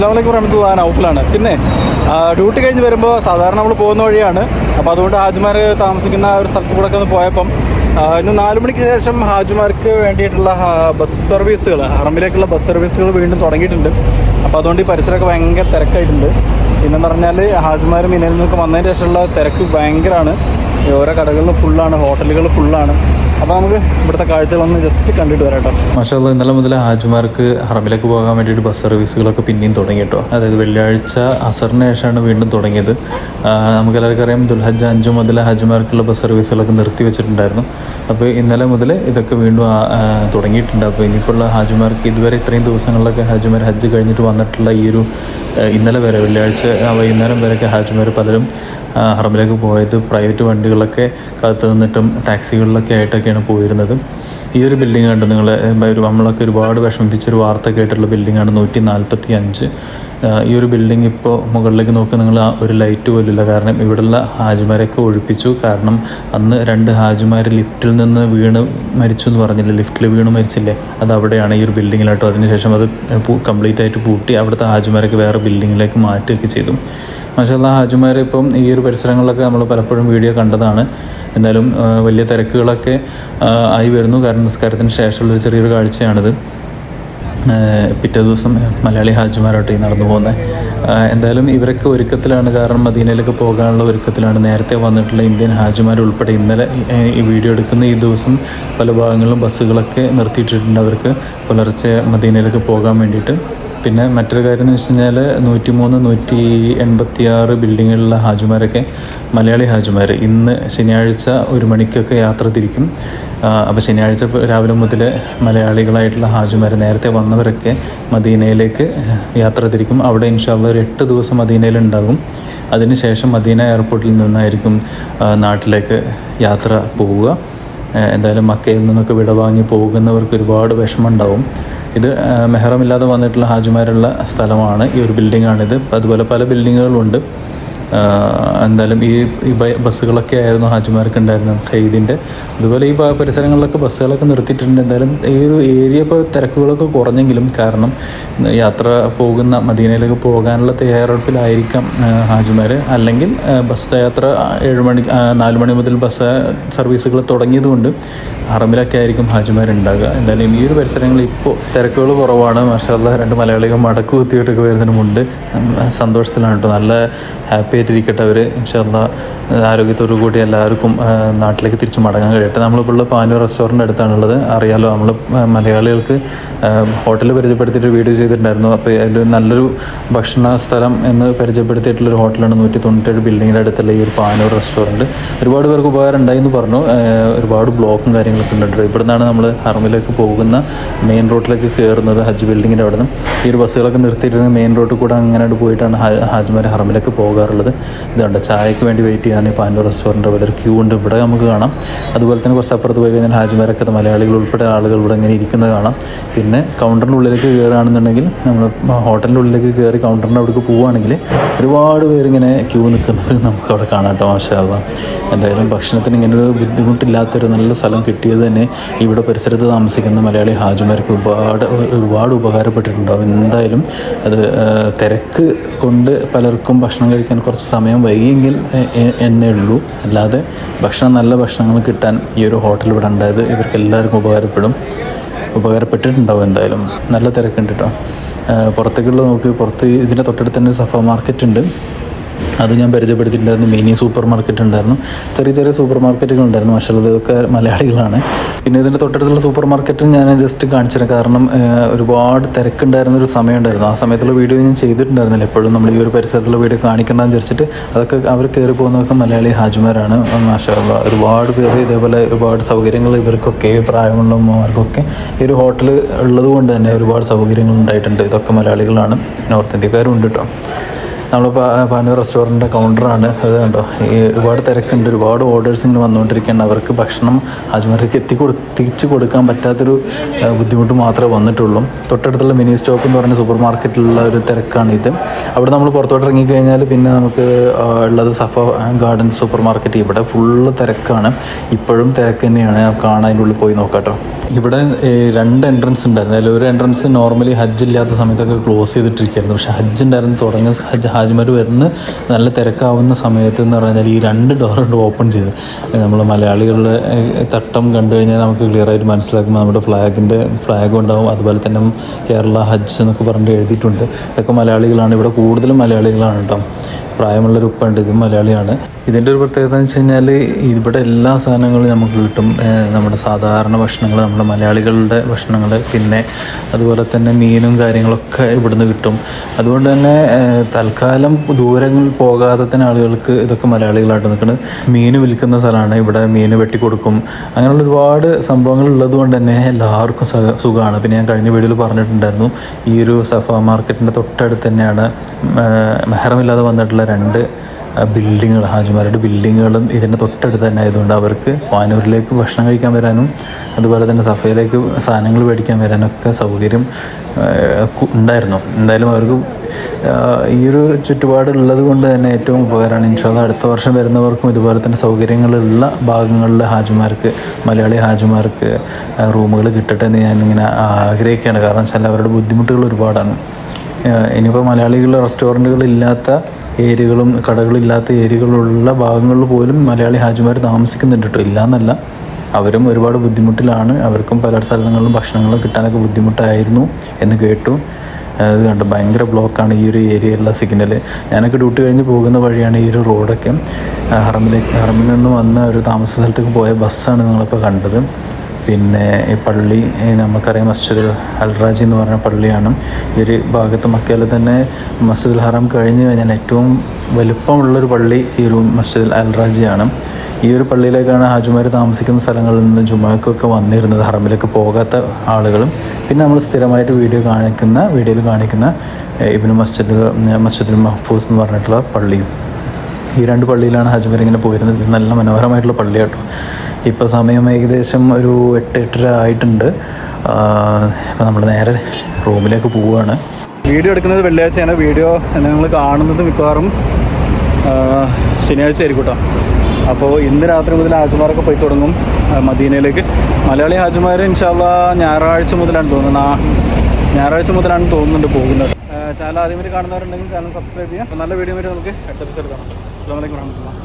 അസ്ലാം വലൈക്കും റഹ്മത്തുള്ള നൗഫലാണ് പിന്നെ ഡ്യൂട്ടി കഴിഞ്ഞ് വരുമ്പോൾ സാധാരണ നമ്മൾ പോകുന്ന വഴിയാണ്. അപ്പോൾ അതുകൊണ്ട് ഹാജിമാർ താമസിക്കുന്ന ഒരു സ്ഥലത്ത് കൂടെ ഒക്കെ ഒന്ന് പോയപ്പം ഇന്ന് നാല് മണിക്ക് ശേഷം ഹാജിമാർക്ക് വേണ്ടിയിട്ടുള്ള ബസ് സർവീസുകൾ ഹറമിലേക്കുള്ള ബസ് സർവീസുകൾ വീണ്ടും തുടങ്ങിയിട്ടുണ്ട്. അപ്പോൾ അതുകൊണ്ട് ഈ പരിസരമൊക്കെ ഭയങ്കര തിരക്കായിട്ടുണ്ട്. പിന്നെന്ന് പറഞ്ഞാൽ ഹാജിമാർ മിനയിൽ നിന്നൊക്കെ വന്നതിന് ശേഷമുള്ള തിരക്ക് ഭയങ്കരമാണ് ഓരോ കടകളിലും ഫുള്ളാണ് ഹോട്ടലുകൾ ഫുള്ളാണ് അപ്പോൾ നമുക്ക് ഇവിടുത്തെ കാഴ്ചകളൊന്ന് ജസ്റ്റ് കണ്ടിട്ട് വരാട്ടോ മാഷാ ഇന്നലെ മുതൽ ഹാജിമാർക്ക് ഹറമിലേക്ക് പോകാൻ വേണ്ടിയിട്ട് ബസ് സർവീസുകളൊക്കെ പിന്നെയും തുടങ്ങി കേട്ടോ അതായത് വെള്ളിയാഴ്ച അസറിന് ശേഷമാണ് വീണ്ടും തുടങ്ങിയത്. നമുക്കെല്ലാവർക്കും അറിയാം ദുൽഹജ്ജ് അഞ്ചു മുതൽ ഹാജിമാർക്കുള്ള ബസ് സർവീസുകളൊക്കെ നിർത്തി വെച്ചിട്ടുണ്ടായിരുന്നു അപ്പോൾ ഇന്നലെ മുതൽ ഇതൊക്കെ വീണ്ടും തുടങ്ങിയിട്ടുണ്ട്. അപ്പോൾ ഇനിയിപ്പോൾ ഹാജിമാർക്ക് ഇതുവരെ ഇത്രയും ദിവസങ്ങളിലൊക്കെ ഹാജിമാർ ഹജ്ജ് കഴിഞ്ഞിട്ട് വന്നിട്ടുള്ള ഈ ഒരു ഇന്നലെ വരെ വെള്ളിയാഴ്ച വൈകുന്നേരം വരെയൊക്കെ ഹാജിമാർ പലരും ഹറമിലേക്ക് പോയത് പ്രൈവറ്റ് വണ്ടികളൊക്കെ കാത്തു നിന്നിട്ടും ടാക്സികളിലൊക്കെ ആയിട്ടൊക്കെയാണ് പോയിരുന്നത്. ഈ ഒരു ബിൽഡിംഗ് കണ്ട് നിങ്ങൾ ഒരു നമ്മളൊക്കെ ഒരുപാട് വിഷമിപ്പിച്ചൊരു വാർത്ത കേട്ടിട്ടുള്ള ബിൽഡിങ്ങാണ് നൂറ്റി നാൽപ്പത്തി അഞ്ച് ഈ ഒരു ബിൽഡിംഗ് ഇപ്പോൾ മുകളിലേക്ക് നോക്കി നിങ്ങൾ ആ ഒരു ലൈറ്റ് പോലുമില്ല. കാരണം ഇവിടെയുള്ള ഹാജിമാരെയൊക്കെ ഒഴിപ്പിച്ചു. കാരണം അന്ന് രണ്ട് ഹാജിമാർ ലിഫ്റ്റിൽ നിന്ന് വീണ് മരിച്ചു എന്ന് പറഞ്ഞില്ലേ? ലിഫ്റ്റിൽ വീണ് മരിച്ചില്ലേ? അത് അവിടെയാണ് ഈ ഒരു ബിൽഡിങ്ങിലാട്ടോ. അതിനുശേഷം അത് കംപ്ലീറ്റ് ആയിട്ട് പൂട്ടി അവിടുത്തെ ഹാജിമാരൊക്കെ വേറെ ബിൽഡിങ്ങിലേക്ക് മാറ്റുകയൊക്കെ ചെയ്തു. മാഷാല്ല ഹാജിമാർ ഇപ്പം ഈ ഒരു പരിസരങ്ങളിലൊക്കെ നമ്മൾ പലപ്പോഴും വീഡിയോ കണ്ടതാണ്. എന്തായാലും വലിയ തിരക്കുകളൊക്കെ ആയി വരുന്നു. കാരണം നിസ്കാരത്തിന് ശേഷമുള്ളൊരു ചെറിയൊരു കാഴ്ചയാണിത്. പിറ്റേ ദിവസം മലയാളി ഹാജിമാരോട്ട് നടന്നു പോകുന്നത് എന്തായാലും ഇവരൊക്കെ ഒരുക്കത്തിലാണ്. കാരണം മദീനയിലേക്ക് പോകാനുള്ള ഒരുക്കത്തിലാണ്. നേരത്തെ വന്നിട്ടുള്ള ഇന്ത്യൻ ഹാജിമാർ ഉൾപ്പെടെ ഇന്നലെ ഈ വീഡിയോ എടുക്കുന്ന ഈ ദിവസം പല ഭാഗങ്ങളിലും ബസ്സുകളൊക്കെ നിർത്തിയിട്ടിട്ടുണ്ട്. അവർക്ക് പുലർച്ചെ മദീനയിലേക്ക് പോകാൻ വേണ്ടിയിട്ട്. പിന്നെ മറ്റൊരു കാര്യം എന്ന് വെച്ച് കഴിഞ്ഞാൽ നൂറ്റി മൂന്ന് നൂറ്റി എൺപത്തി ആറ് ബിൽഡിങ്ങുകളിലെ ഹാജിമാരൊക്കെ മലയാളി ഹാജിമാർ ഇന്ന് ശനിയാഴ്ച ഒരു മണിക്കൊക്കെ യാത്ര തിരിക്കും. അപ്പോൾ ശനിയാഴ്ച രാവിലെ മുതൽ മലയാളികളായിട്ടുള്ള ഹാജിമാർ നേരത്തെ വന്നവരൊക്കെ മദീനയിലേക്ക് യാത്ര തിരിക്കും. അവിടെ ഇൻഷാല്ല ഒരു എട്ട് ദിവസം മദീനയിലുണ്ടാകും. അതിനുശേഷം മദീന എയർപോർട്ടിൽ നിന്നായിരിക്കും നാട്ടിലേക്ക് യാത്ര പോവുക. എന്തായാലും മക്കയിൽ നിന്നൊക്കെ വിടവാങ്ങി പോകുന്നവർക്ക് ഒരുപാട് വിഷമം വിഷമമുണ്ടാവും ഇത് മെഹറമില്ലാതെ വന്നിട്ടുള്ള ഹാജിമാരുള്ള സ്ഥലമാണ് ഈ ഒരു ബിൽഡിങ്ങാണിത് അതുപോലെ പല ബിൽഡിങ്ങുകളുണ്ട് എന്തായാലും ഈ ബസ്സുകളൊക്കെ ആയിരുന്നു ഹാജിമാർക്ക് ഉണ്ടായിരുന്നത് ഖൈദിന്റെ. അതുപോലെ ഈ പരിസരങ്ങളിലൊക്കെ ബസ്സുകളൊക്കെ നിർത്തിയിട്ടുണ്ട്. എന്തായാലും ഈ ഒരു ഏരിയ ഇപ്പോൾ തിരക്കുകളൊക്കെ കുറഞ്ഞെങ്കിലും കാരണം യാത്ര പോകുന്ന മദീനയിലേക്ക് പോകാനുള്ള തയ്യാറെടുപ്പിലായിരിക്കാം ഹാജിമാർ അല്ലെങ്കിൽ ബസ് യാത്ര ഏഴ് മണി നാല് മണി മുതൽ ബസ് സർവീസുകൾ തുടങ്ങിയതുകൊണ്ട് ഹറമിലൊക്കെ ആയിരിക്കും ഹാജിമാർ ഉണ്ടാകുക എന്തായാലും ഈ ഒരു പരിസരങ്ങളിൽ ഇപ്പോൾ തിരക്കുകൾ കുറവാണ്. മാഷാല്ല രണ്ട് മലയാളികൾ മടക്കു കുത്തിയിട്ടൊക്കെ വരുന്നതിനുമുണ്ട് സന്തോഷത്തിലാണ് കേട്ടോ. നല്ല ഹാപ്പി ആയിട്ടിരിക്കട്ടെ അവർ ഇൻഷാല്ല ആരോഗ്യത്തോടു കൂടി എല്ലാവർക്കും നാട്ടിലേക്ക് തിരിച്ച് മടങ്ങാൻ കഴിയട്ടെ. നമ്മളിപ്പോൾ ഉള്ള പാനൂർ റെസ്റ്റോറന്റ് അടുത്താണുള്ളത്. അറിയാലോ നമ്മൾ മലയാളികൾക്ക് ഹോട്ടൽ പരിചയപ്പെടുത്തിയിട്ട് വീഡിയോ ചെയ്തിട്ടുണ്ടായിരുന്നു. അപ്പോൾ അതിൽ നല്ലൊരു ഭക്ഷണ സ്ഥലം എന്ന് പരിചയപ്പെടുത്തിയിട്ടുള്ളൊരു ഹോട്ടലാണ് നൂറ്റി തൊണ്ണൂറ്റേഴ് ബിൽഡിങ്ങിന്റെ അടുത്തുള്ള ഈ ഒരു പാനൂർ റെസ്റ്റോറന്റ്. ഒരുപാട് പേർക്ക് ഉപകാരം ഉണ്ടായി എന്ന് പറഞ്ഞു ഒരുപാട് ബ്ലോക്കും കാര്യങ്ങളൊക്കെ ഉണ്ട്. ഇവിടെ നിന്നാണ് നമ്മൾ ഹർമിലേക്ക് പോകുന്ന മെയിൻ റോഡിലേക്ക് കയറുന്നത് ഹജ്ജ് ബിൽഡിങ്ങിന്റെ അവിടെ നിന്ന് ഈ ഒരു ബസ്സുകളൊക്കെ നിർത്തിയിട്ടുണ്ടെങ്കിൽ മെയിൻ റോഡിൽ കൂടെ അങ്ങനെ പോയിട്ടാണ് ഹാജ്മാർ ഹർമിലേക്ക് ഹറമിലേക്ക് പോകാറുള്ളത് ഇതുണ്ട്. ചായക്ക് വേണ്ടി വെയിറ്റ് ചെയ്യാൻ ഈ പാനൂർ റെസ്റ്റോറന്റ് അവിടെ ഒരു ക്യൂ ഉണ്ട്. ഇവിടെ നമുക്ക് കാണാം. അതുപോലെ തന്നെ കുറച്ച് അപ്പുറത്ത് പോയി കഴിഞ്ഞാൽ ഹാജിമാരൊക്കെ മലയാളികൾ ഉൾപ്പെടെ ആളുകൾ ഇവിടെ ഇങ്ങനെ ഇരിക്കുന്നത് കാണാം. പിന്നെ കൗണ്ടറിന്റെ ഉള്ളിലേക്ക് കയറുകയാണെന്നുണ്ടെങ്കിൽ നമ്മൾ ഹോട്ടലിന്റെ ഉള്ളിലേക്ക് കയറി കൗണ്ടറിന്റെ അവിടേക്ക് പോവുകയാണെങ്കിൽ ഒരുപാട് പേരിങ്ങനെ ക്യൂ നിൽക്കുന്നത് നമുക്ക് അവിടെ കാണാം കേട്ടോ എന്തായാലും ഭക്ഷണത്തിന് ഇങ്ങനെ ഒരു ബുദ്ധിമുട്ടില്ലാത്തൊരു നല്ല സ്ഥലം കിട്ടിയത് തന്നെ ഇവിടെ പരിസരത്ത് താമസിക്കുന്ന മലയാളി ഹാജിമാർക്ക് ഒരുപാട് ഒരുപാട് ഉപകാരപ്പെട്ടിട്ടുണ്ടാവും. എന്തായാലും അത് തിരക്ക് കൊണ്ട് പലർക്കും ഭക്ഷണം കഴിക്കാൻ കുറച്ച് സമയം വൈകിയെങ്കിൽ എന്നേ ഉള്ളൂ അല്ലാതെ ഭക്ഷണം നല്ല ഭക്ഷണങ്ങൾ കിട്ടാൻ ഈ ഒരു ഹോട്ടൽ ഇവിടെ ഉണ്ടായത് ഇവർക്ക് എല്ലാവർക്കും ഉപകാരപ്പെടും. ഉപകാരപ്പെട്ടിട്ടുണ്ടാവും എന്തായാലും. നല്ല തിരക്കുണ്ട് കേട്ടോ പുറത്തേക്കുള്ള നോക്ക് പുറത്ത് ഇതിന്റെ തൊട്ടടുത്ത് തന്നെ സഫ മാർക്കറ്റ് ഉണ്ട് അത് ഞാൻ പരിചയപ്പെടുത്തിയിട്ടുണ്ടായിരുന്നു. മിനി സൂപ്പർ മാർക്കറ്റ് ഉണ്ടായിരുന്നു. ചെറിയ ചെറിയ സൂപ്പർ മാർക്കറ്റുകൾ ഉണ്ടായിരുന്നു. പക്ഷേ ഇതൊക്കെ മലയാളികളാണ്. പിന്നെ ഇതിന്റെ തൊട്ടടുത്തുള്ള സൂപ്പർ മാർക്കറ്റ് ഞാൻ ജസ്റ്റ് കാണിച്ചിരുന്നു കാരണം ഒരുപാട് തിരക്കുണ്ടായിരുന്ന ഒരു സമയം ഉണ്ടായിരുന്നു ആ സമയത്തുള്ള വീഡിയോ ഞാൻ ചെയ്തിട്ടുണ്ടായിരുന്നില്ല. എപ്പോഴും നമ്മൾ ഈ ഒരു പരിസരത്തുള്ള വീഡിയോ കാണിക്കണ്ടെന്ന് വിചാരിച്ചിട്ട് അതൊക്കെ അവർ കയറി പോകുന്നതൊക്കെ മലയാളി ഹാജിമാരാണ്. മാഷാ അല്ലാ. ഒരുപാട് പേര് ഇതേപോലെ ഒരുപാട് സൗകര്യങ്ങൾ ഇവർക്കൊക്കെ പ്രായമുള്ള അമ്മമാർക്കൊക്കെ ഈ ഒരു ഹോട്ടൽ ഉള്ളത് കൊണ്ട് തന്നെ ഒരുപാട് സൗകര്യങ്ങൾ ഉണ്ടായിട്ടുണ്ട്. ഇതൊക്കെ മലയാളികളാണ്. നോർത്ത് ഇന്ത്യക്കാരും ഉണ്ട് കേട്ടോ നമ്മൾ പാനൂർ റെസ്റ്റോറന്റിന്റെ കൗണ്ടറാണ് അത് കണ്ടോ? ഈ ഒരുപാട് തിരക്കുണ്ട്. ഒരുപാട് ഓർഡേഴ്സ് ഇങ്ങനെ വന്നുകൊണ്ടിരിക്കുകയാണ്. അവർക്ക് ഭക്ഷണം അജ്മറിക്ക് എത്തി കൊടുത്തിച്ച് കൊടുക്കാൻ പറ്റാത്തൊരു ബുദ്ധിമുട്ട് മാത്രമേ വന്നിട്ടുള്ളൂ. തൊട്ടടുത്തുള്ള മിനി സ്റ്റോപ്പ് എന്ന് പറഞ്ഞ സൂപ്പർ മാർക്കറ്റിലുള്ള ഒരു തിരക്കാണ് ഇത്. അവിടെ നമ്മൾ പുറത്തോട്ട് ഇറങ്ങിക്കഴിഞ്ഞാൽ പിന്നെ നമുക്ക് ഉള്ളത് സഫ ഗാർഡൻ സൂപ്പർ മാർക്കറ്റ് ഇവിടെ ഫുള്ള് തിരക്കാണ്. ഇപ്പോഴും തിരക്ക് തന്നെയാണ്. ഉള്ളിൽ പോയി നോക്കാട്ടോ ഇവിടെ രണ്ട് എൻട്രൻസ് ഉണ്ടായിരുന്നു. അതിൽ ഒരു എൻട്രൻസ് നോർമലി ഹജ്ജ് ഇല്ലാത്ത സമയത്തൊക്കെ ക്ലോസ് ചെയ്തിട്ടിരിക്കുകയായിരുന്നു. പക്ഷേ ഹജ്ജ് ഉണ്ടായിരുന്നു. തുടങ്ങിയ ഹജ്ജ് ഹാജിമാർ വരുന്ന നല്ല തിരക്കാവുന്ന സമയത്ത് എന്ന് പറഞ്ഞാൽ ഈ രണ്ട് ഡോറുണ്ട് ഓപ്പൺ ചെയ്ത്. നമ്മൾ മലയാളികളുടെ തട്ടം കണ്ടു കഴിഞ്ഞാൽ നമുക്ക് ക്ലിയർ ആയിട്ട് മനസ്സിലാക്കുമ്പോൾ നമ്മുടെ ഫ്ലാഗിന്റെ ഫ്ലാഗും ഉണ്ടാവും. അതുപോലെ തന്നെ കേരള ഹജ്ജ് എന്നൊക്കെ പറഞ്ഞിട്ട് എഴുതിയിട്ടുണ്ട്. ഇതൊക്കെ മലയാളികളാണ്. ഇവിടെ കൂടുതലും മലയാളികളാണ് കേട്ടോ. പ്രായമുള്ളൊരു ഉപ്പുണ്ട് ഇതും മലയാളിയാണ്. ഇതിന്റെ ഒരു പ്രത്യേകത എന്ന് വെച്ച് കഴിഞ്ഞാൽ ഇവിടെ എല്ലാ സാധനങ്ങളും നമുക്ക് കിട്ടും. നമ്മുടെ സാധാരണ ഭക്ഷണങ്ങൾ നമ്മുടെ മലയാളികളുടെ ഭക്ഷണങ്ങൾ പിന്നെ അതുപോലെ തന്നെ മീനും കാര്യങ്ങളൊക്കെ ഇവിടുന്ന് കിട്ടും. അതുകൊണ്ട് തന്നെ തൽക്കാലം ദൂരങ്ങളിൽ പോകാതെ തന്നെ ആളുകൾക്ക് ഇതൊക്കെ മലയാളികളായിട്ട് നിൽക്കുന്നത് മീൻ വിൽക്കുന്ന സ്ഥലമാണ് ഇവിടെ മീൻ വെട്ടിക്കൊടുക്കും. അങ്ങനെയുള്ള ഒരുപാട് സംഭവങ്ങൾ ഉള്ളത് കൊണ്ട് തന്നെ എല്ലാവർക്കും സുഖമാണ്. പിന്നെ ഞാൻ കഴിഞ്ഞ വീഡിയോയിൽ പറഞ്ഞിട്ടുണ്ടായിരുന്നു ഈ ഒരു സഫ മാർക്കറ്റിന്റെ തൊട്ടടുത്ത് തന്നെയാണ് മെഹറമില്ലാതെ വന്നിട്ടുള്ള രണ്ട് ബിൽഡിങ്ങുകൾ ഹാജിമാരുടെ ബിൽഡിങ്ങുകളും ഇതിന്റെ തൊട്ടടുത്ത് തന്നെ ആയതുകൊണ്ട് അവർക്ക് വാനൂരിലേക്ക് ഭക്ഷണം കഴിക്കാൻ വരാനും അതുപോലെ തന്നെ സഫയിലേക്ക് സാധനങ്ങൾ മേടിക്കാൻ വരാനൊക്കെ സൗകര്യം ഉണ്ടായിരുന്നു. എന്തായാലും അവർക്ക് ഈ ഒരു ചുറ്റുപാടുള്ളത് കൊണ്ട് തന്നെ ഏറ്റവും ഉപകാരമാണ്. ഇൻഷാല്ല അടുത്ത വർഷം വരുന്നവർക്കും ഇതുപോലെ തന്നെ സൗകര്യങ്ങളുള്ള ഭാഗങ്ങളിലെ ഹാജിമാർക്ക് മലയാളി ഹാജിമാർക്ക് റൂമുകൾ കിട്ടട്ടെ എന്ന് ഞാനിങ്ങനെ ആഗ്രഹിക്കുകയാണ്. കാരണം വെച്ചാൽ അവരുടെ ബുദ്ധിമുട്ടുകൾ ഒരുപാടാണ്. ഇനിയിപ്പോൾ മലയാളികൾ റെസ്റ്റോറന്റുകളില്ലാത്ത ഏരിയകളും കടകളില്ലാത്ത ഏരിയകളുള്ള ഭാഗങ്ങളിൽ പോലും മലയാളി ഹാജിമാർ താമസിക്കുന്നുണ്ട് കേട്ടോ. ഇല്ലയെന്നല്ല അവരും ഒരുപാട് ബുദ്ധിമുട്ടിലാണ്. അവർക്കും പല സ്ഥലങ്ങളിലും ഭക്ഷണങ്ങൾ കിട്ടാനൊക്കെ ബുദ്ധിമുട്ടായിരുന്നു എന്ന് കേട്ടു. അത് കണ്ട്. ഭയങ്കര ബ്ലോക്കാണ് ഈ ഒരു ഏരിയയിലുള്ള സിഗ്നൽ ഞാനൊക്കെ ഡ്യൂട്ടി കഴിഞ്ഞ് പോകുന്ന വഴിയാണ് ഈ ഒരു റോഡൊക്കെ. ഹറമിലേക്ക് ഹറമിൽ നിന്ന് വന്ന ഒരു താമസ സ്ഥലത്തേക്ക് പോയ ബസ്സാണ് നിങ്ങളിപ്പോൾ കണ്ടത്. പിന്നെ ഈ പള്ളി നമുക്കറിയാം മസ്ജിദ് അൽറാജി എന്ന് പറഞ്ഞ പള്ളിയാണ്. ഈ ഒരു ഭാഗത്ത് മക്കയിൽ തന്നെ മസ്ജിദുൽ ഹറാം കഴിഞ്ഞ് കഴിഞ്ഞാൽ ഏറ്റവും വലുപ്പമുള്ളൊരു പള്ളി ഈ ഒരു മസ്ജിദ് അൽറാജിയാണ്. ഈ ഒരു പള്ളിയിലേക്കാണ് ഹാജുമാർ താമസിക്കുന്ന സ്ഥലങ്ങളിൽ നിന്ന് ജുമാക്കൊക്കെ വന്നിരുന്നത് ഹറമിലേക്ക് പോകാത്ത ആളുകളും. പിന്നെ നമ്മൾ സ്ഥിരമായിട്ട് വീഡിയോ കാണിക്കുന്ന വീഡിയോയിൽ കാണിക്കുന്ന ഇബിന് മസ്ജിദ് മസ്ജിദുൽ മഹ്ഫൂസ് എന്ന് പറഞ്ഞിട്ടുള്ള പള്ളിയും. ഈ രണ്ട് പള്ളിയിലാണ് ഹാജുമാർ ഇങ്ങനെ പോയിരുന്നത്. നല്ല മനോഹരമായിട്ടുള്ള പള്ളി കേട്ടോ ഇപ്പോൾ സമയം ഏകദേശം ഒരു എട്ട് എട്ടര ആയിട്ടുണ്ട്. അപ്പോൾ നമ്മൾ നേരെ റൂമിലേക്ക് പോവുകയാണ് വീഡിയോ എടുക്കുന്നത് വെള്ളിയാഴ്ചയാണ്. വീഡിയോ നിങ്ങൾ കാണുന്നത് മിക്കവാറും ശനിയാഴ്ച ആയിരിക്കും കേട്ടോ അപ്പോൾ ഇന്ന് രാത്രി മുതൽ ഹാജിമാരൊക്കെ പോയി തുടങ്ങും മദീനയിലേക്ക്. മലയാളി ഹാജിമാർ ഇൻഷാല്ല ഞായറാഴ്ച മുതലാണ് തോന്നുന്നത്. ഞായറാഴ്ച മുതലാണ് തോന്നുന്നുണ്ട് പോകുന്നത്. ചാനൽ ആദ്യമായിട്ട് കാണുന്നവരുണ്ടെങ്കിൽ ചാനൽ സബ്സ്ക്രൈബ് ചെയ്യാം നല്ല വീഡിയോ വരെ നമുക്ക് അടുത്ത എപ്പിസോഡ് കാണാം. അസ്സാം വലൈക്കും